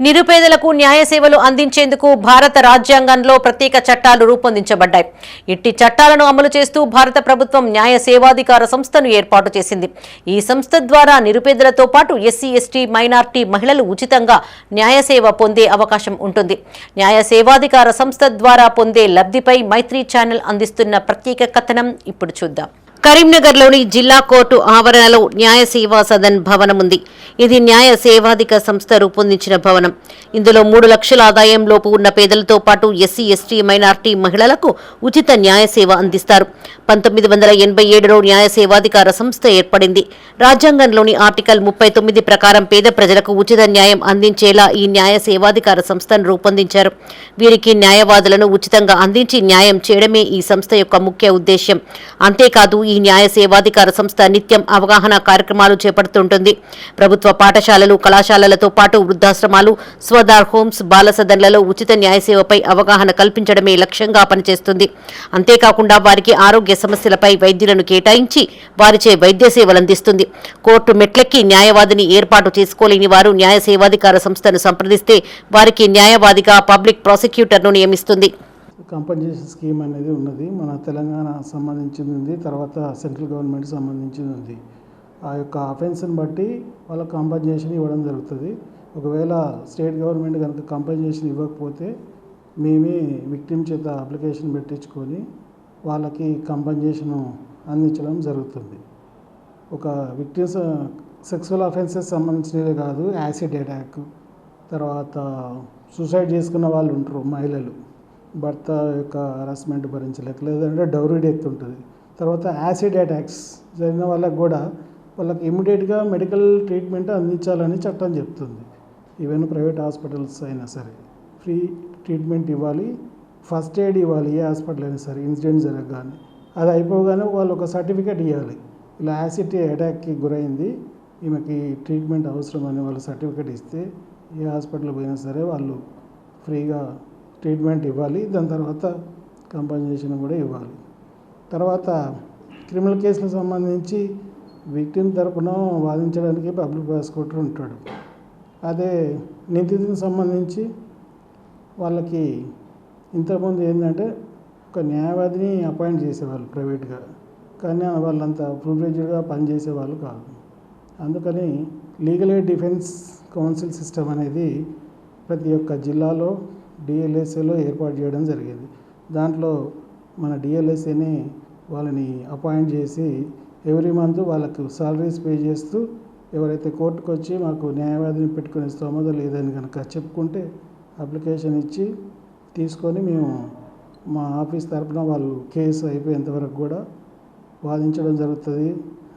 నిరుపేదలకు న్యాయ సేవలు అందించేందుకు భారత రాజ్యాంగంలో ప్రత్యేక చట్టాలు రూపొందించబడ్డాయి. ఇట్టి చట్టాలను అమలు చేస్తూ భారత ప్రభుత్వం న్యాయ సేవాధికార సంస్థను ఏర్పాటు చేసింది. ఈ సంస్థ ద్వారా నిరుపేదలతో పాటు ఎస్సీ ఎస్టీ మైనార్టీ మహిళలు ఉచితంగా న్యాయ సేవ పొందే అవకాశం ఉంటుంది. న్యాయ సేవాధికార సంస్థ ద్వారా పొందే లబ్ధిపై మైత్రి ఛానల్ అందిస్తున్న ప్రత్యేక కథనం ఇప్పుడు చూద్దాం. కరీంనగర్లోని జిల్లా కోర్టు ఆవరణలో న్యాయ సేవా సదన్ భవనం ఉంది. ఇది న్యాయ సేవాధిక సంస్థ రూపొందించిన భవనం. ఇందులో మూడు లక్షల ఆదాయం లోపు ఉన్న పేదలతో పాటు ఎస్సీ ఎస్టీ మైనార్టీ మహిళలకు ఉచిత న్యాయ సేవ అందిస్తారు. పంతొమ్మిది వందల ఎనభై ఏడులో న్యాయ సేవాధికార సంస్థ ఏర్పడింది. రాజ్యాంగంలోని ఆర్టికల్ ముప్పై తొమ్మిది ప్రకారం పేద ప్రజలకు ఉచిత న్యాయం అందించేలా ఈ న్యాయ సేవాధికార సంస్థను రూపొందించారు. వీరికి న్యాయవాదులను ఉచితంగా అందించి న్యాయం చేయడమే ఈ సంస్థ యొక్క ముఖ్య ఉద్దేశ్యం. అంతేకాదు ఈ ఈ న్యాయ సేవాధికార సంస్థ నిత్యం అవగాహన కార్యక్రమాలు చేపడుతుంటుంది. ప్రభుత్వ పాఠశాలలు కళాశాలలతో పాటు వృద్ధాశ్రమాలు స్వదార్ హోమ్స్ బాల సదన్లలో ఉచిత న్యాయ సేవపై అవగాహన కల్పించడమే లక్ష్యంగా పనిచేస్తుంది. అంతేకాకుండా వారికి ఆరోగ్య సమస్యలపై వైద్యులను కేటాయించి వారిచే వైద్య సేవలు అందిస్తుంది. కోర్టు మెట్లెక్కి న్యాయవాదిని ఏర్పాటు చేసుకోలేని వారు న్యాయ సేవాధికార సంస్థను సంప్రదిస్తే వారికి న్యాయవాదిగా పబ్లిక్ ప్రాసిక్యూటర్ను నియమిస్తుంది. కంపెన్సేషన్ స్కీమ్ అనేది ఉన్నది. మన తెలంగాణ సంబంధించింది ఉంది తర్వాత సెంట్రల్ గవర్నమెంట్ సంబంధించింది ఉంది ఆ యొక్క అఫెన్స్ని బట్టి వాళ్ళ కంపెన్సేషన్ ఇవ్వడం జరుగుతుంది. ఒకవేళ స్టేట్ గవర్నమెంట్ కనుక కంపెన్సేషన్ ఇవ్వకపోతే మేమే విక్టిమ్ చేత అప్లికేషన్ పెట్టించుకొని వాళ్ళకి కంపెన్సేషన్ అందించడం జరుగుతుంది. ఒక విక్టిమ్స్ సెక్సువల్ అఫెన్సెస్ సంబంధించినవి కాదు యాసిడ్ అటాక్ తర్వాత సూసైడ్ చేసుకున్న వాళ్ళు ఉంటారు మహిళలు. భర్త యొక్క హరాస్మెంట్ భరించలేక లేదంటే డౌరీ డెత్ ఉంటుంది. తర్వాత యాసిడ్ అటాక్స్ జరిగిన వాళ్ళకి కూడా వాళ్ళకి ఇమీడియట్గా మెడికల్ ట్రీట్మెంట్ అందించాలని చట్టం చెప్తుంది. ఈవెన్ ప్రైవేట్ హాస్పిటల్స్ అయినా సరే ఫ్రీ ట్రీట్మెంట్ ఇవ్వాలి ఫస్ట్ ఎయిడ్ ఇవ్వాలి ఏ హాస్పిటల్ అయినా సరే ఇన్సిడెంట్ జరగగానే. అది అయిపోగానే వాళ్ళు ఒక సర్టిఫికేట్ ఇవ్వాలి. ఇలా యాసిడ్ అటాక్కి గురైంది ఈమెకి ట్రీట్మెంట్ అవసరం అని వాళ్ళు సర్టిఫికేట్ ఇస్తే ఏ హాస్పిటల్ పోయినా సరే వాళ్ళు ఫ్రీగా ట్రీట్మెంట్ ఇవ్వాలి దాని తర్వాత కంపన్సేషన్ కూడా ఇవ్వాలి. తర్వాత క్రిమినల్ కేసులకు సంబంధించి విక్టిమ్ తరపున వాదించడానికి పబ్లిక్ ప్రాసిక్యూటర్ ఉంటాడు. అదే నిందితునికి సంబంధించి వాళ్ళకి ఇంతకుముందు ఏంటంటే ఒక న్యాయవాదిని అపాయింట్ చేసేవాళ్ళు ప్రైవేట్గా. కానీ వాళ్ళంతా ప్రివిలేజ్డ్గా పనిచేసే వాళ్ళు కాదు. అందుకని legal aid defence counsel system అనేది ప్రతి ఒక్క జిల్లాలో డిఎల్ఎస్ఏలో ఏర్పాటు చేయడం జరిగింది. దాంట్లో మన డిఎల్ఎస్ఏని వాళ్ళని అపాయింట్ చేసి ఎవ్రీ మంత్ వాళ్ళకు సాలరీస్ పే చేస్తూ ఎవరైతే కోర్టుకు వచ్చి మాకు న్యాయవాదిని పెట్టుకునే స్తోమత లేదని కనుక చెప్పుకుంటే అప్లికేషన్ ఇచ్చి తీసుకొని మేము మా ఆఫీస్ తరపున వాళ్ళు కేసు అయిపోయేంత వరకు కూడా వాదించడం జరుగుతుంది.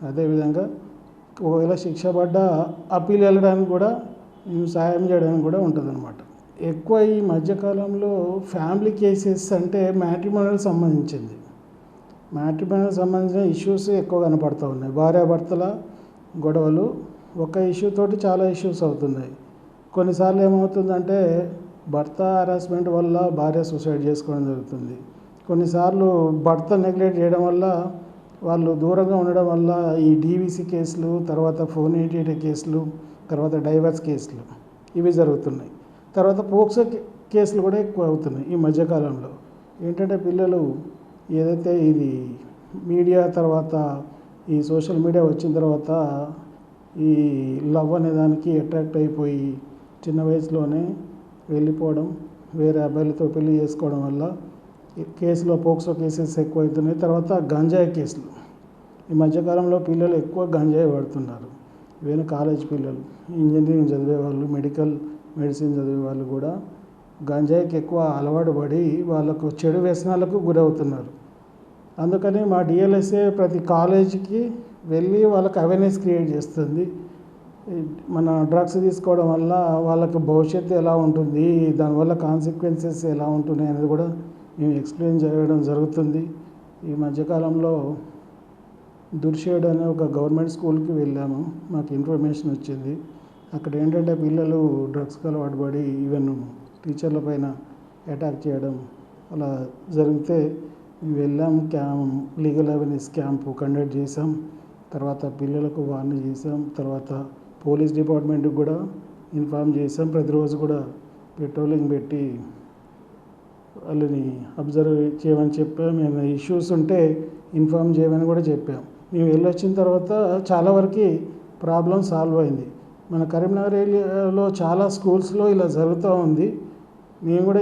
అదేవిధంగా ఒకవేళ శిక్ష పడ్డ అప్పీల్ వెళ్ళడానికి కూడా మేము సహాయం చేయడానికి కూడా ఉంటుంది అన్నమాట ఎక్కువ ఈ మధ్యకాలంలో ఫ్యామిలీ కేసెస్ అంటే మ్యాట్రిమోనల్ సంబంధించింది. మ్యాట్రిమోనల్ సంబంధించిన ఇష్యూస్ ఎక్కువ కనపడుతూ ఉన్నాయి. భార్యాభర్తల గొడవలు ఒక ఇష్యూ తోటి చాలా ఇష్యూస్ అవుతున్నాయి. కొన్నిసార్లు ఏమవుతుందంటే భర్త హరాస్మెంట్ వల్ల భార్య సూసైడ్ చేసుకోవడం జరుగుతుంది. కొన్నిసార్లు భర్త నెగ్లెక్ట్ చేయడం వల్ల వాళ్ళు దూరంగా ఉండడం వల్ల ఈ డీవీసీ కేసులు తర్వాత ఫోన్ ఎయిటీ కేసులు తర్వాత డైవర్స్ కేసులు ఇవి జరుగుతున్నాయి. తర్వాత పోక్సో కేసులు కూడా ఎక్కువ అవుతున్నాయి ఈ మధ్యకాలంలో. ఏంటంటే పిల్లలు ఏదైతే ఇది మీడియా తర్వాత ఈ సోషల్ మీడియా వచ్చిన తర్వాత ఈ లవ్ అనే దానికి అట్రాక్ట్ అయిపోయి చిన్న వయసులోనే వెళ్ళిపోవడం వేరే అబ్బాయిలతో పెళ్ళి చేసుకోవడం వల్ల ఈ కేసులో పోక్సో కేసెస్ ఎక్కువ అవుతున్నాయి తర్వాత గంజాయి కేసులు. ఈ మధ్యకాలంలో పిల్లలు ఎక్కువ గంజాయి పడుతున్నారు ఈవెన్ కాలేజ్ పిల్లలు ఇంజనీరింగ్ చదివే వాళ్ళు మెడికల్ మెడిసిన్ చదివే వాళ్ళు కూడా గంజాయికి ఎక్కువ అలవాటు పడి వాళ్ళకు చెడు వ్యసనాలకు గురవుతున్నారు. అందుకని మా డిఎల్ఎస్ఏ ప్రతి కాలేజీకి వెళ్ళి వాళ్ళకి అవేర్నెస్ క్రియేట్ చేస్తుంది. మన డ్రగ్స్ తీసుకోవడం వల్ల వాళ్ళకి భవిష్యత్తు ఎలా ఉంటుంది దానివల్ల కాన్సిక్వెన్సెస్ ఎలా ఉంటున్నాయి అనేది కూడా మేము ఎక్స్ప్లెయిన్ చేయడం జరుగుతుంది. ఈ మధ్యకాలంలో దుర్షేడ్ అనే ఒక గవర్నమెంట్ స్కూల్కి వెళ్ళాము. మాకు ఇన్ఫర్మేషన్ వచ్చింది. అక్కడ ఏంటంటే పిల్లలు డ్రగ్స్కి అలవాటు పడి ఈవెన్ టీచర్ల పైన అటాక్ చేయడం అలా జరిగితే మేము వెళ్ళాం camp legal awareness camp conduct చేసాం తర్వాత పిల్లలకు వార్న్ చేసాం తర్వాత పోలీస్ డిపార్ట్మెంట్కి కూడా ఇన్ఫామ్ చేసాం ప్రతిరోజు కూడా పెట్రోలింగ్ పెట్టి వాళ్ళని అబ్జర్వ్ చేయమని చెప్పాం. ఏమైనా ఇష్యూస్ ఉంటే ఇన్ఫామ్ చేయమని కూడా చెప్పాం. మేము వెళ్ళొచ్చిన తర్వాత చాలా వరకు ప్రాబ్లం సాల్వ్ అయింది. మన కరీంనగర్ ఏరియాలో చాలా స్కూల్స్లో ఇలా జరుగుతూ ఉంది. కూడా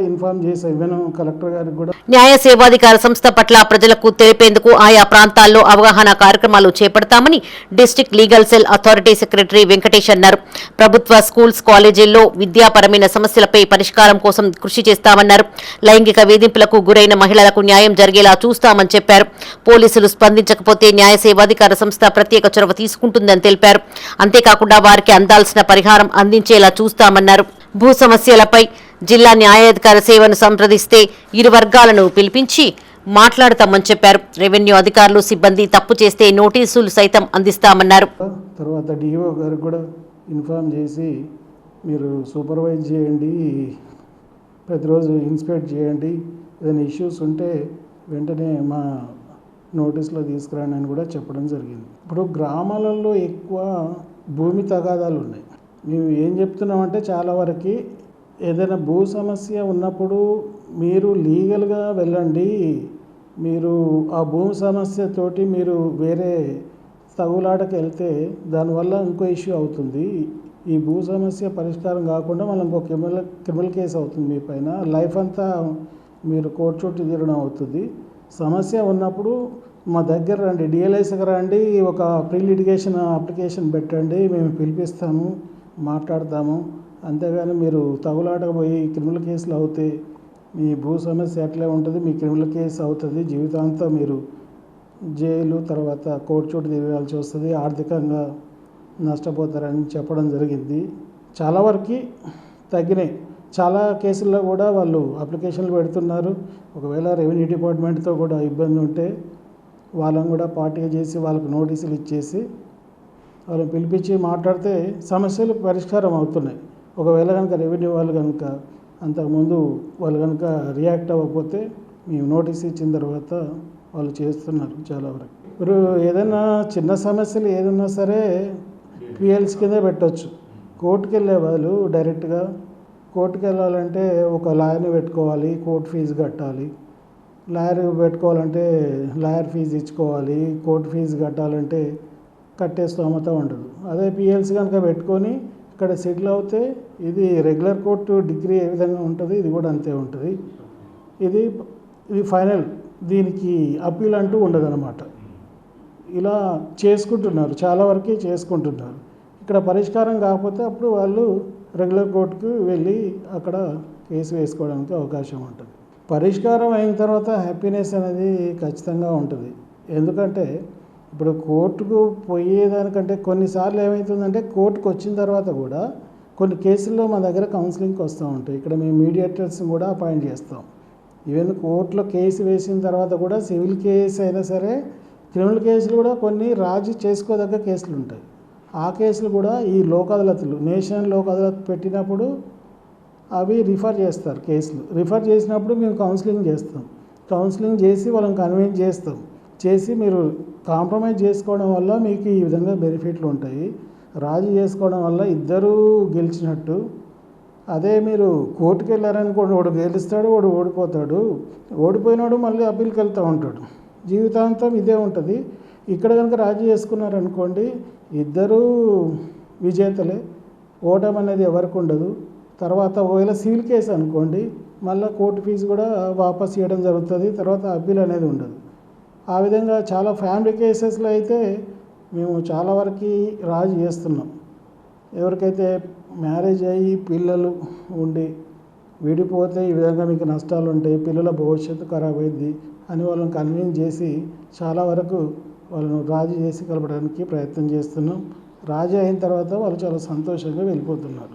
కలెక్టర్ గారికి కూడా. న్యాయ సేవాధికార సంస్థ పట్ల ప్రజలకు తెలిపేందుకు ఆయా ప్రాంతాల్లో అవగాహన కార్యక్రమాలు చేపడతామని district legal cell authority secretary Venkatesh అన్నారు. ప్రభుత్వ స్కూల్స్ కాలేజీల్లో విద్యాపరమైన సమస్యలపై పరిష్కారం కోసం కృషి చేస్తామన్నారు. లైంగిక వేధింపులకు గురైన మహిళలకు న్యాయం జరిగేలా చూస్తామని చెప్పారు. పోలీసులు స్పందించకపోతే న్యాయ సేవాధికార సంస్థ ప్రత్యేక చొరవ తీసుకుంటుందని తెలిపారు. అంతేకాకుండా వారికి అందాల్సిన పరిహారం అందించేలా చూస్తామన్నారు. భూ సమస్యలపై జిల్లా న్యాయాధికార సేవను సంప్రదిస్తే ఇరు వర్గాలను పిలిపించి మాట్లాడతామని చెప్పారు. రెవెన్యూ అధికారులు సిబ్బంది తప్పు చేస్తే నోటీసులు సైతం అందిస్తామన్నారు. తర్వాత డిఓ గారు కూడా ఇన్ఫామ్ చేసి మీరు సూపర్వైజ్ చేయండి ప్రతిరోజు ఇన్స్పెక్ట్ చేయండి ఏదైనా ఇష్యూస్ ఉంటే వెంటనే మా నోటీస్లో తీసుకురాని అని కూడా చెప్పడం జరిగింది. ఇప్పుడు గ్రామాలలో ఎక్కువ భూమి తగాదాలు ఉన్నాయి. మేము ఏం చెప్తున్నామంటే చాలా వరకు ఏదైనా భూ సమస్య ఉన్నప్పుడు మీరు లీగల్గా వెళ్ళండి. మీరు ఆ భూమి సమస్యతోటి మీరు వేరే తగులాటకి వెళ్తే దానివల్ల ఇంకో ఇష్యూ అవుతుంది. ఈ భూ సమస్య పరిష్కారం కాకుండా మళ్ళీ ఇంకో క్రిమినల్ క్రిమినల్ కేసు అవుతుంది మీ పైన. లైఫ్ అంతా మీరు కోర్టు చుట్టూ తిరగడం అవుతుంది. సమస్య ఉన్నప్పుడు మా దగ్గర రండి. డిఎల్ఐసికి రండి. ఒక ప్రీ లిటిగేషన్ అప్లికేషన్ పెట్టండి. మేము పిలిపిస్తాము మాట్లాడతాము. అంతేగాని మీరు తగులాటకు పోయి క్రిమినల్ కేసులు అవుతే మీ భూ సమస్య అట్లే ఉంటుంది మీ క్రిమినల్ కేసు అవుతుంది జీవితాంతం మీరు జైలు తర్వాత కోర్టు చుట్టూ తిరగాల్సి వస్తుంది ఆర్థికంగా నష్టపోతారని చెప్పడం జరిగింది. చాలా వరకు తగ్గినాయి. చాలా కేసుల్లో కూడా వాళ్ళు అప్లికేషన్లు పెడుతున్నారు. ఒకవేళ రెవెన్యూ డిపార్ట్మెంట్తో కూడా ఇబ్బంది ఉంటే వాళ్ళని కూడా పార్టీగా చేసి వాళ్ళకు నోటీసులు ఇచ్చేసి వాళ్ళని పిలిపించి మాట్లాడితే సమస్యలు పరిష్కారం అవుతున్నాయి. ఒకవేళ కనుక రెవెన్యూ వాళ్ళు కనుక అంతకుముందు వాళ్ళు కనుక రియాక్ట్ అవ్వకపోతే మేము నోటీస్ ఇచ్చిన తర్వాత వాళ్ళు చేస్తున్నారు చాలా వరకు. ఇప్పుడు ఏదైనా చిన్న సమస్యలు ఏదైనా సరే పిఎల్స్ కింద పెట్టవచ్చు కోర్టుకి వెళ్ళే వాళ్ళు డైరెక్ట్గా కోర్టుకి వెళ్ళాలంటే ఒక లాయర్ని పెట్టుకోవాలి కోర్టు ఫీజు కట్టాలి. లాయర్ పెట్టుకోవాలంటే లాయర్ ఫీజు ఇచ్చుకోవాలి కోర్టు ఫీజు కట్టాలంటే కట్టే స్తోమత ఉండదు. అదే పిఎల్సి కనుక పెట్టుకొని ఇక్కడ సెటిల్ అవుతే ఇది రెగ్యులర్ కోర్టు డిగ్రీ ఏ విధంగా ఉంటుంది? ఇది కూడా అంతే ఉంటుంది. ఇది ఇది ఫైనల్ దీనికి అప్పీల్ అంటూ ఉండదన్నమాట. ఇలా చేసుకుంటున్నారు. చాలా వరకు చేసుకుంటున్నారు. ఇక్కడ పరిష్కారం కాకపోతే అప్పుడు వాళ్ళు రెగ్యులర్ కోర్టుకు వెళ్ళి అక్కడ కేసు వేసుకోవడానికి అవకాశం ఉంటుంది. పరిష్కారం అయిన తర్వాత హ్యాపీనెస్ అనేది ఖచ్చితంగా ఉంటుంది. ఎందుకంటే ఇప్పుడు కోర్టుకు పోయేదానికంటే కొన్నిసార్లు ఏమవుతుందంటే కోర్టుకు వచ్చిన తర్వాత కూడా కొన్ని కేసుల్లో మా దగ్గర కౌన్సిలింగ్కి వస్తూ ఉంటాయి. ఇక్కడ మేము మీడియేటర్స్ని కూడా అపాయింట్ చేస్తాం. ఈవెన్ కోర్టులో కేసు వేసిన తర్వాత కూడా సివిల్ కేసు అయినా సరే క్రిమినల్ కేసులు కూడా కొన్ని రాజీ చేసుకోదగ్గ కేసులు ఉంటాయి. ఆ కేసులు కూడా ఈ లోక్ అదాలతులు నేషనల్ లోక్ అదాలత్ పెట్టినప్పుడు అవి రిఫర్ చేస్తారు కేసులు. రిఫర్ చేసినప్పుడు మేము కౌన్సిలింగ్ చేస్తాం. కౌన్సిలింగ్ చేసి వాళ్ళని కన్విన్స్ చేస్తాం. చేసి మీరు కాంప్రమైజ్ చేసుకోవడం వల్ల మీకు ఈ విధంగా బెనిఫిట్లు ఉంటాయి. రాజీ చేసుకోవడం వల్ల ఇద్దరూ గెలిచినట్టు. అదే మీరు కోర్టుకు వెళ్ళారనుకోండి వాడు గెలుస్తాడు వాడు ఓడిపోతాడు. ఓడిపోయినాడు మళ్ళీ అప్పీల్కి వెళ్తూ ఉంటాడు. జీవితాంతం ఇదే ఉంటుంది. ఇక్కడ కనుక రాజీ చేసుకున్నారనుకోండి ఇద్దరూ విజేతలే. ఓటమి అనేది ఎవరికి ఉండదు. తర్వాత ఒకవేళ సివిల్ కేసు అనుకోండి మళ్ళీ కోర్టు ఫీజు కూడా వాపస్ చేయడం జరుగుతుంది. తర్వాత అప్పీల్ అనేది ఉండదు. ఆ విధంగా చాలా ఫ్యామిలీ కేసెస్లో అయితే మేము చాలా వరకు రాజీ చేస్తున్నాం. ఎవరికైతే మ్యారేజ్ అయ్యి పిల్లలు ఉండి విడిపోతే ఈ విధంగా మీకు నష్టాలు ఉంటాయి పిల్లల భవిష్యత్తు ఖరాబ్ అయింది అని వాళ్ళని కన్విన్స్ చేసి చాలా వరకు వాళ్ళను రాజీ చేసి కలపడానికి ప్రయత్నం చేస్తున్నాం. రాజీ అయిన తర్వాత వాళ్ళు చాలా సంతోషంగా వెళ్ళిపోతున్నారు.